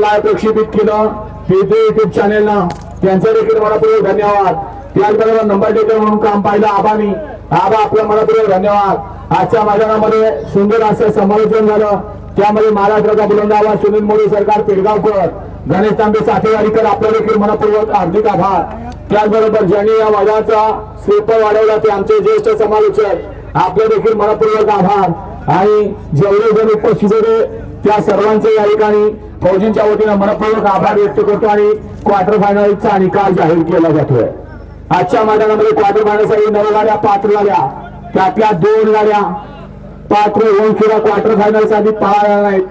Live प्रक्षेपित केलं. पीते युट्यूब चॅनेलनं त्यांचा देखील मनापूर्वक धन्यवाद. त्याचबरोबर नंबर टेकर म्हणून काम पाहिलं आबानी. आबा आपलं मनापूर्वक धन्यवाद. आजच्या मैदानामध्ये सुंदर असं समालोचन झालं. त्यामध्ये महाराष्ट्राचा बुलंद सुनील मोदी सरकार पेडगावकर गणेश तांबे साठेवाडीकर आपलं देखील मनपूर्वक हार्दिक आभार. त्याचबरोबर ज्यांनी या वादाचा श्रीफळ वाढवला ते आमचे ज्येष्ठ समालोचक. आपले देखील मनपूर्वक आभार. आणि जेवढे जण उपस्थित होते त्या सर्वांचे या ठिकाणी फौजींच्या वतीनं मनपूर्वक आभार व्यक्त करतो आणि क्वार्टर फायनलचा निकाल जाहीर केला जातोय. आजच्या मैदानामध्ये क्वार्टर फायनलसाठी नऊ गाड्या पात्र झाल्या त्यातल्या दोन गाड्या पात्र होऊन सुद्धा क्वार्टर फायनलसाठी नाहीत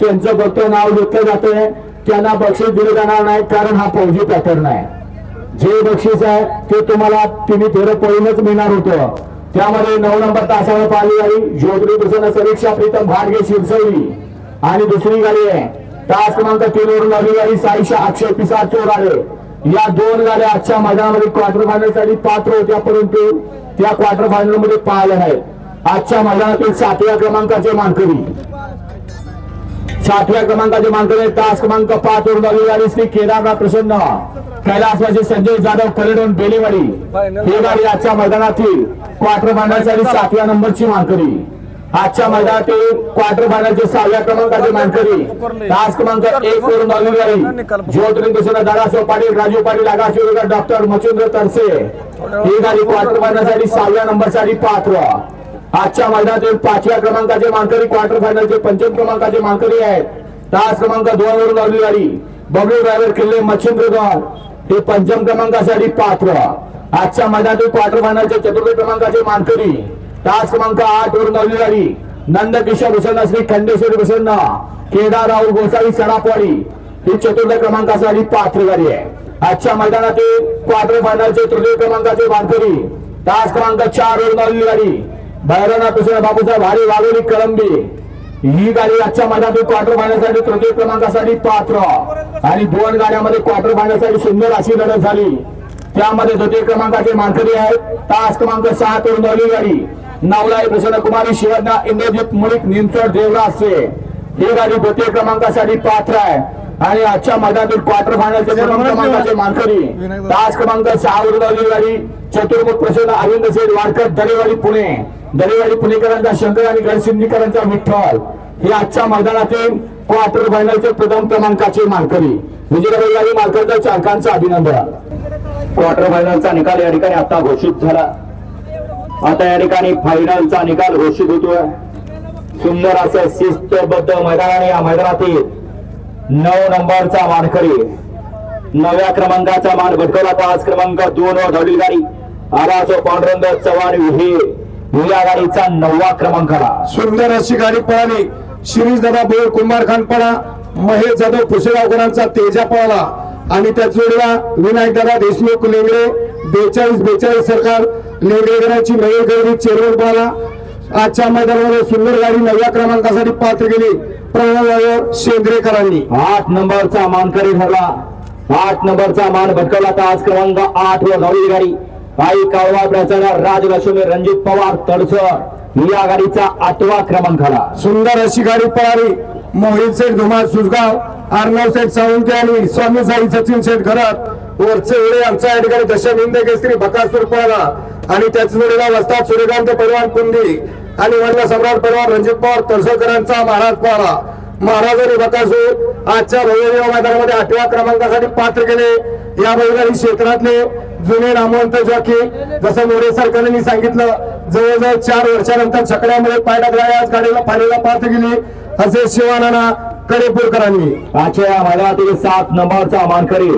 त्यांचं फक्त नाव घेतलं जातंय. त्यांना बक्षीस दिलं जाणार नाही कारण हा फौजी पॅटर्न आहे जे बक्षीस आहे ते तुम्हाला तिने थोडं पळूनच मिळणार होतं. त्यामध्ये नऊ नंबर तासावर पाहिली गाडी ज्योतिरी प्रसन्न सरीक्षा प्रीतम भाडगे शिरसवली आणि दुसरी गाडी आहे. तास क्रमांक तीन वरून आली गाडी आठशे अक्षय पिसार चोराडे या दोन गाड्या आजच्या मैदानामध्ये क्वार्टर फायनलसाठी पात्र होत्या परंतु त्या क्वार्टर फायनलमध्ये पाहिल्या नाहीत. आजच्या मैदानातील सातव्या क्रमांकाचे मानकरी. सातव्या क्रमांकाचे मानकरी तास क्रमांक पाच वरून आली श्री केदारनाथ प्रसन्न. कैलासवासी संजय जाधव कलेडोन बेलेवाडी. ही गाडी आजच्या मैदानातील क्वार्टर फायनलसाठी सातव्या नंबरची मानकरी. आजच्या मैदानातील क्वार्टर फायनलचे सहाव्या क्रमांकाचे मानकरी तास क्रमांक एक वरून आली ज्योतिरिंग प्रसन्न दादासाहेब पाटील राजू पाटील आगाशिवकर डॉक्टर मच्छिंद्र तरसे. ही गाडी क्वार्टर फायनलसाठी सहाव्या नंबरसाठी पात्र. आजच्या मैदानातील पाचव्या क्रमांकाचे मानकरी क्वार्टर फायनलचे पंचम क्रमांकाचे मानकरी आहेत. तास क्रमांक दोन वरून लागली बबलू ड्रायव्हर किल्ले मच्छिंद्र मच्छिंद्रगड हे पंचम क्रमांकासाठी पात्र. आजच्या मैदानातील क्वार्टर फायनलचे चतुर्थ क्रमांकाचे मानकरी तास क्रमांक आठ वरून लागली गाडी. नंदकिशोर प्रसन्न श्री खंडेश्वरी प्रसन्न केदार राहुल गोसावी सडापवाडी. ही चतुर्थ क्रमांकासाठी पात्र गाडी आहे. आजच्या मैदानातील क्वार्टर फायनलचे तृतीय क्रमांकाचे वारकरी. तास क्रमांक चार वरून लागली गाडी. भैरवनाथ प्रसन्न बापूसाहेब भारी वाघोली कळंबी. ही गाडी आजच्या मैदानातील क्वार्टर फायनलसाठी तृतीय क्रमांकासाठी पात्र. आणि दोन गाड्यामध्ये क्वार्टर फायनलसाठी सुंदर अशी लढत झाली. त्यामध्ये द्वितीय क्रमांकाचे मानकरी आहेत. तास क्रमांक सात वरून गाडी. नवलाई प्रसन्न कुमारी शिवज्ञा इंद्रजित मुळीक निमसोड देवराजचे ही गाडी द्वितीय क्रमांकासाठी पात्र आहे. आणि आजच्या मैदानातील क्वार्टर फायनलचे प्रथम क्रमांकाचे मानकरी. तास क्रमांक सहा लागली गाडी. चतुर्मुख प्रसन्न अरविंद सेठ वाडकर दरेवाडी पुणे. दरेवाडी पुणेकरांचा शंकर आणि गडसिंदीकरांचा विठ्ठल. हे आजच्या मैदानातील क्वार्टर फायनलचे प्रथम क्रमांकाचे मानकरी. विजय गाडी मालकांचा चालकांचं अभिनंदन. क्वार्टर फायनलचा निकाल या ठिकाणी आता घोषित झाला. आता या ठिकाणी फायनलचा निकाल घोषित होतोय. सुंदर असं शिस्तबद्ध मैदान आणि या मैदानातील नऊ नंबरचा मानकरी नव्या क्रमांकाचा मान भटकवला. पाच क्रमांक दोन वर धावली गाडी. आरासो पांडुरंग चव्हाण हे या गाडीचा नववा क्रमांक आला सुंदर अशी गाडी पळाली. शिरीष दादा बोर कुमार खान पळा महेश जाधव पुसेगावकरांचा तेजा पळाला. आणि त्या जोडीला विनायक दादा देशमुख लेंगडे बेचाळीस बेचाळीस सरकार लेंगडेकरांची मयूर गर्दी चेरवड पळाला आजच्या मैदानामध्ये सुंदर गाडी नवव्या क्रमांकासाठी पात्र गेली प्रणव शेंद्रेकरांनी. आठ नंबरचा मानकरी ठरला आठ नंबरचा मान भटकवला तास क्रमांक आठ वर धावली गाडी. आई काळवा प्रसन्न राजलक्ष्मी रणजित पवार तडसर या गाडीचा आठवा क्रमांक आला. सुंदर अशी गाडी पळाली. मोहित सेठ धुमाळ सुजगाव अर्णव सेठ सावंते आणि स्वामी साई सचिन सेठ घरात. वरचे वेळे आमच्या या ठिकाणी दशमिंद केसरी बकासूर पळाला. आणि त्याच जोडीला वसतात सूर्यकांत परवान कुंदी आणि वडला सम्राट परवान रणजित पवार तळसरकरांचा महाराज पळाला महाराजांनी बकासू बकासूर आजच्या भव्य मैदानामध्ये आठव्या क्रमांकासाठी पात्र केले. या बैलगाडी क्षेत्रातले जुने नामवंत जॉकी जसं मोरे सरकारने सांगितलं जवळजवळ चार वर्षानंतर छकड्यामध्ये पाय टाकला याच गाडीला फायनलला पात्र गेली असे शिवानाना कडेपूरकरांनी. आजच्या या मैदानातील सात नंबरचा मानकरी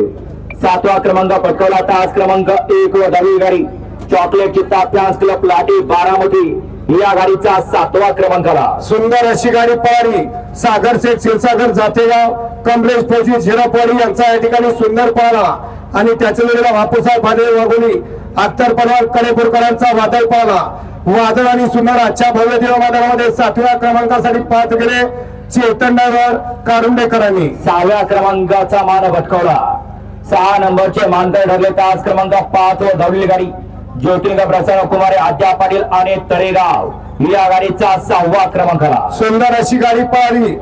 सातवा क्रमांक पटकवला. तास क्रमांक एक व दहावी गाडी. चॉकलेट चित्ता फॅन्स क्लब लाठी बारामती. या गाडीचा सातवा क्रमांक आला. सुंदर अशी गाडी पळाली. सागर शेठ क्षीरसागर जातेगाव कमलेश फौजी झिरापवाडी यांचा या ठिकाणी सुंदर पळाला. आणि त्याच्या वेळेला बापूसाहेब भादे वाघोली. अख्तर पवार कडेपूरकरांचा वादळ पळाला. वादळ आणि सुंदर आजच्या भव्य देव मैदानामध्ये सातव्या क्रमांकासाठी पात्र गेले चेतनडावर कारुंडेकरांनी. सहाव्या क्रमांकाचा मान भटकवला. सहा नंबरचे मानकर ठरले तास क्रमांक पाच वर धावलेली गाडी. ज्योतिर्लिंग प्रसन्न कुमारी आद्या पाटील आणि तळेगाव. या गाडीचा सहावा क्रमांक आला. सुंदर अशी गाडी पळाली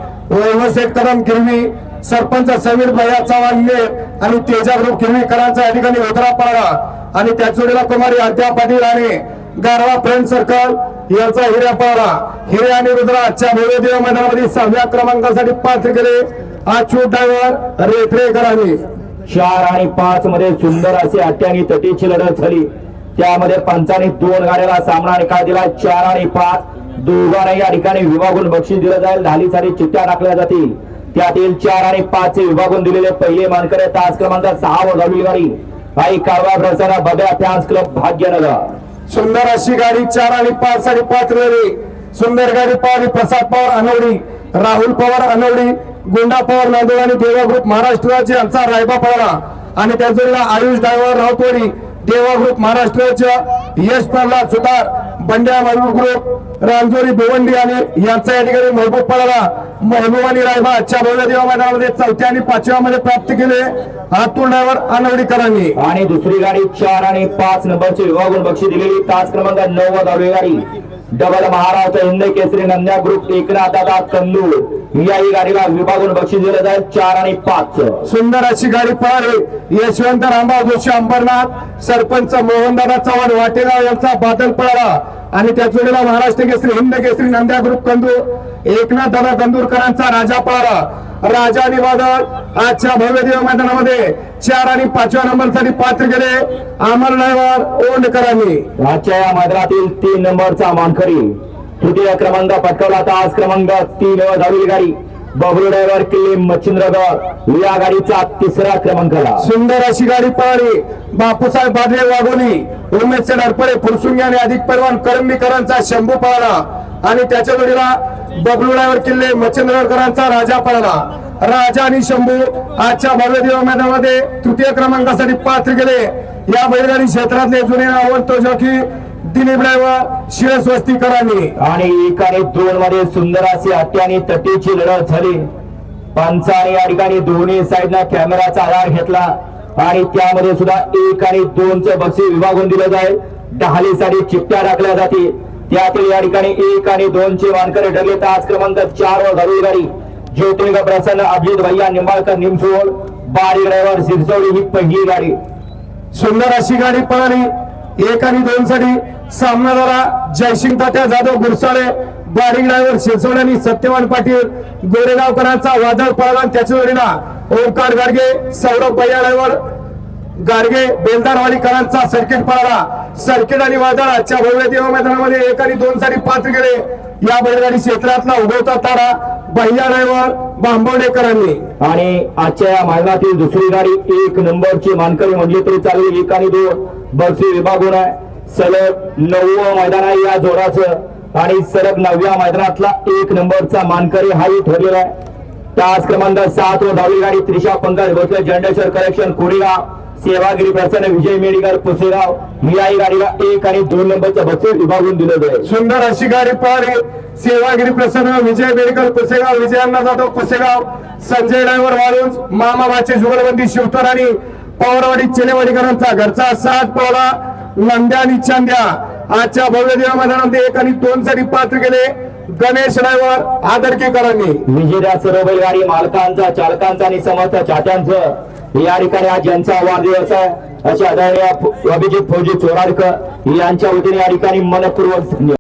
कदम गिरवी. सरपंच समीर भैया चव्हाण आणि तेजा ग्रुप किरवीकरांचा या ठिकाणी होतरा पळाला आणि त्या जोडीला कुमारी आद्या पाटील आणि गारवा फ्रेंड सर्कल यांचा हिऱ्या पळाला हिरे आणि रुद्रा आजच्या भव्यदेव मैदानामध्ये सहाव्या क्रमांकासाठी पात्र केले. अच्युत ड्रायव्हर रेखरेकरांनी चार आणि पाच मध्ये सुंदर असे अट्ट्यानी तटीची लढत झाली. त्यामध्ये पंचाने दोन गाड्याला सामना निकाल दिला? चार आणि पाच. दोघांना या ठिकाणी विभागून बक्षीस दिलं जाईल. धाली सारी चिठ्ठ्या टाकल्या जातील. त्यातील चार आणि पाच चे विभागून दिलेले पहिले मानकरे तास क्रमांक सहा व दहावी गाडी. काही कारवा प्रसारा बब्या फॅन्स क्लब भाग्यनगर. सुंदर अशी गाडी चार आणि पाच साठी पाच रेल्वे सुंदर गाडी पवार प्रसाद पवार अनवडी राहुल पवार अनवडी गुंडा पवार नांदेड आणि देवा ग्रुप महाराष्ट्राचे यांचा रायबा पवारा. आणि त्या आयुष ड्रायव्हर राऊतवाडी देवा ग्रुप महाराष्ट्राच्या यश प्रल्हाद सुतार बंड्या महबूब ग्रुप रांजोरी भिवंडी आणि यांचा या ठिकाणी महबूब पडाला महबूब आणि रायबा आजच्या भव्य देवा मैदानामध्ये चौथ्या आणि पाचव्या मध्ये प्राप्त केले. अतुल ड्रायव्हर अनवडीकरांनी आणि दुसरी गाडी चार आणि पाच नंबरची विभागून बक्षीस दिलेली तास क्रमांक नऊ वर गाडी. डबल महाराष्ट्र हिंद केसरी नंद्या ग्रुप एकनाथ दादा कंदूर. याही गाडीला विभागून बक्षीस दिलं जाईल. चार आणि पाच. सुंदर अशी गाडी पळाली यशवंत रामभाऊ जोशी अंबरनाथ सरपंच मोहनदादा चव्हाण वाटेगाव यांचा बादल पळाला. आणि त्या जोडीला महाराष्ट्र केसरी हिंद केसरी नंद्या ग्रुप कंदूर एकनाथ दादा कंदूरकरांचा राजा पळाला. राजा आणि बादल आजच्या भव्य दिवा मैदानामध्ये चार आणि पाचव्या नंबरसाठी पात्र गेले अमर ड्रायव्हर ओंडकरांनी. आजच्या या मैदानातील तीन नंबरचा मानकरी तृतीय क्रमांक पटकावला तास क्रमांक तीन धावलेली गाडी. बबलू ड्रायव्हर किल्ले मच्छिंद्रगड या गाडीचा तिसरा क्रमांकाला सुंदर अशी गाडी पळाली. बापूसाहेब बादले वाघोली उमेश नरपडे फुरसुंगी आणि अधिक पैलवान करंबीकरांचा शंभू पळाला. आणि त्याच्या जोडीला बबलू ड्रायव्हर किल्ले मच्छिंद्रगडकरांचा राजा पळाला. राजा आणि शंभू आजच्या भव्य दिवा मैदानामध्ये तृतीय क्रमांकासाठी पात्र गेले. या बैलगाडी क्षेत्रातले जुने नावंत जोखी ड्रायव्हर शिरस्वस्तीकरांनी आणि एक आणि दोन मध्ये सुंदर अशी हत्यानी तटीची लढत झाली. पंचाने या ठिकाणी दोन्ही साईडला कॅमेराचा आधार घेतला. आणि त्यामध्ये सुद्धा एक आणि दोनचं बक्षीस विभागून दिलं जाईल. दहालीसाठी चिठ्ठ्या टाकल्या जातील. त्यातील या ठिकाणी एक आणि दोनचे मानकरी ठरले तास क्रमांक चार वर धरुळी गाडी ज्योतिर्ग प्रसन्न अभिजित भैया निंबाळकर निमसोड बारी ड्रायव्हर सिरसोडी ही पहिली गाडी. सुंदर अशी गाडी पळाली. एक आणि दोन साठी सामनादारा जयसिंग तात्या जाधव गुरसाळे बारीक ड्रायव्हर शिरसोड आणि सत्यवान पाटील. गोरेगावकरांचा वादळ पळवान त्याच्या जोडीला ओंकार गाडगे सौरभ भैया ड्रायव्हर गाडगे बेलदारवाडीकरांचा सर्किट पळाला. सर्किट आणि वादळ आजच्या भव्य मैदानामध्ये एक आणि दोन साठी पात्र गेले. या बैलगाडी क्षेत्रातला उभवता तारा भैया ड्रायव्हर बांबवडेकरांनी आणि आजच्या या मैदानातील दुसरी गाडी एक नंबरची मानकरी म्हटली तरी चालेल. एक आणि दोन बक्षी विभागून आहे. सलग नववं मैदान आहे या जोराचं. आणि सलग नवव्या मैदानातला एक नंबरचा मानकरी हाही ठरलेला आहे. तास क्रमांक सात व दहावी गाडी Trisha Pankaj Bhosale generation collection Koregaon. Sevagiri Prasanna Vijay medical Pusegaon. ही गाडीला एक आणि दोन नंबरचं बक्षीस विभागून दिलं जाईल सुंदर अशी गाडी पार सेवागिरी प्रसन्न विजय मेडिकल पुसेगाव. विजयांना जाधव पुसेगाव. संजय ड्रायव्हर वाळूंज मामा बाचे जुगलबंदी शिवतर आणि पवारवाडी चिलेवाडीकरांचा घरचा सात पावला. लंड्या आणि चांद्या. आजच्या भव्य देवा मैदानामध्ये एक आणि दोन साठी पात्र केले गणेश ड्रायव्हर आदरकेकरांनी. विजेत्या सर्व बैलगाडी मालकांचा चालकांचा आणि समस्त चात्यांचं या ठिकाणी आज ज्यांचा वाढदिवस आहे. अशा आदरणीय अभिजित फौजी चोराडकर यांच्या वतीने या ठिकाणी मनपूर्वक धन्यवाद.